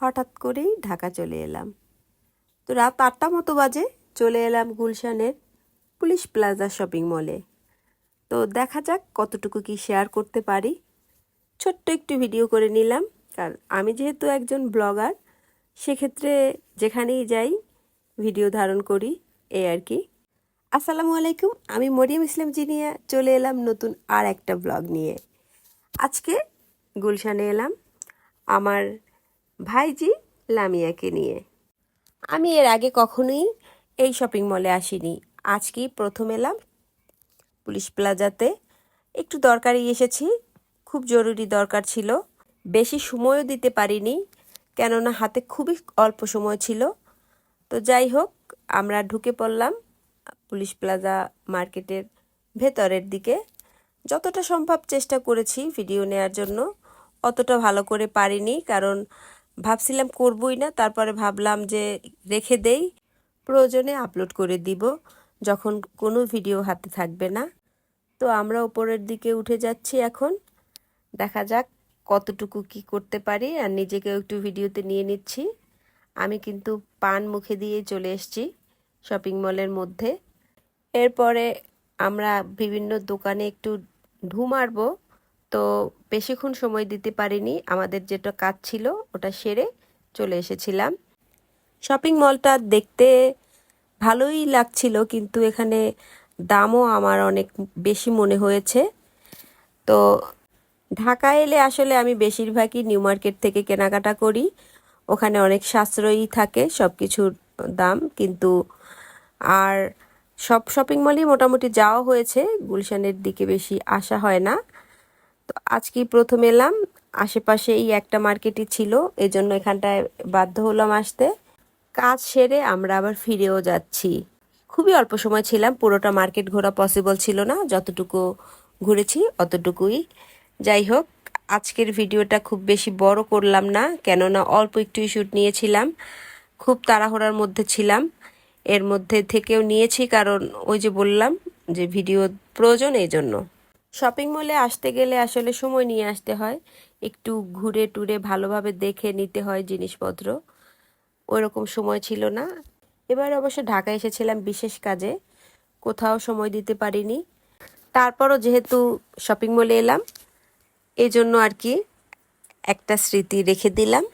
হঠাৎ করেই ঢাকা চলে এলাম। তো রাত আটটা মতো বাজে, চলে এলাম গুলশানের পুলিশ প্লাজা শপিং মলে। তো দেখা যাক কতটুকু কি শেয়ার করতে পারি। ছোট্ট একটু ভিডিও করে নিলাম, কারণ আমি যেহেতু একজন ব্লগার সেক্ষেত্রে যেখানেই যাই ভিডিও ধারণ করি, এই আর কি। আসসালামু আলাইকুম, আমি মরিয়ম ইসলাম জিনিয়া, চলে এলাম নতুন আর একটা ব্লগ নিয়ে। আজকে গুলশানে এলাম, আমার ভাইজি লামিয়াকে নিয়ে। আমি এর আগে কখনোই এই শপিং মলে আসিনি। আজকেই প্রথম এলাম। পুলিশ প্লাজাতে একটু দরকারি এসেছি। খুব জরুরি দরকার ছিল। বেশি সময়ও দিতে পারিনি, কেননা হাতে খুবই অল্প সময় ছিল। তো যাই হোক, আমরা ঢুকে পড়লাম পুলিশ প্লাজা মার্কেটের ভেতরের দিকে। যতটা সম্ভব চেষ্টা করেছি ভিডিও নেওয়ার জন্য, অতটা ভালো করে পারিনি, কারণ ভাবছিলাম করবই না, তারপরে ভাবলাম যে রেখে দেই, প্রয়োজনে আপলোড করে দিব, যখন কোনো ভিডিও হাতে থাকবে না। তো আমরা উপরের দিকে উঠে যাচ্ছি এখন। দেখা যাক কতটুকু কি করতে পারি, আর নিজেকেও একটু ভিডিওতে নিয়ে নিচ্ছি। আমি কিন্তু পান মুখে দিয়ে চলে এসেছি শপিং মলের মধ্যে। এরপরে আমরা বিভিন্ন দোকানে একটু ঢু মারবো। তো বেশিক্ষণ সময় দিতে পারিনি। আমাদের যেটা কাজ ছিল, ওটা সেরে চলে এসেছিলাম। শপিং মলটা দেখতে ভালোই লাগছিল, কিন্তু এখানে দামও আমার অনেক বেশি মনে হয়েছে। তো ঢাকা এলে আসলে আমি বেশিরভাগই নিউ মার্কেট থেকে কেনাকাটা করি। ওখানে অনেক সাশ্রয়ী থাকে সব কিছুর দাম, কিন্তু আর সব শপিং মলই মোটামুটি যাওয়া হয়েছে। গুলশানের দিকে বেশি আসা হয় না। তো আজকেই প্রথম এলাম। আশেপাশে এই একটা মার্কেটই ছিল, এজন্য এখানটায় বাধ্য হলাম আসতে। কাজ সেরে আমরা আবার ফিরেও যাচ্ছি। খুবই অল্প সময় ছিলাম, পুরোটা মার্কেট ঘোরা পসিবল ছিল না, যতটুকু ঘুরেছি অতটুকুই। যাই হোক, আজকের ভিডিওটা খুব বেশি বড় করলাম না, কেননা অল্প একটুই শ্যুট নিয়েছিলাম। খুব তাড়াহুড়ার মধ্যে ছিলাম। এর মধ্যে থেকেও নিয়েছি, কারণ ওই যে বললাম যে ভিডিও প্রয়োজন এই জন্য শপিং মলে আসতে গেলে আসলে সময় নিয়ে আসতে হয়। একটু ঘুরে টুরে ভালোভাবে দেখে নিতে হয় জিনিসপত্র। ওরকম সময় ছিল না। এবার অবশ্য ঢাকা এসেছিলাম বিশেষ কাজে। কোথাও সময় দিতে পারিনি। তারপরও যেহেতু শপিং মলে এলাম এই জন্য আর কি একটা স্মৃতি রেখে দিলাম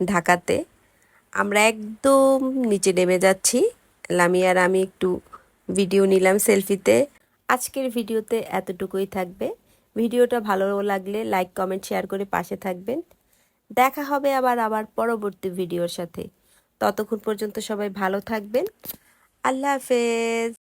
ঢাকাতে। আমরা একদম নিচে নেমে যাচ্ছি। লামিয়ার আমি একটু ভিডিও নিলাম সেলফিতে আজকের ভিডিওতে এতটুকুই থাকবে। ভিডিওটা ভালো লাগলে লাইক, কমেন্ট, শেয়ার করে পাশে থাকবেন। দেখা হবে আবার আবার পরবর্তী ভিডিওর সাথে। ততক্ষণ পর্যন্ত সবাই ভালো থাকবেন। আল্লাহ হাফেজ।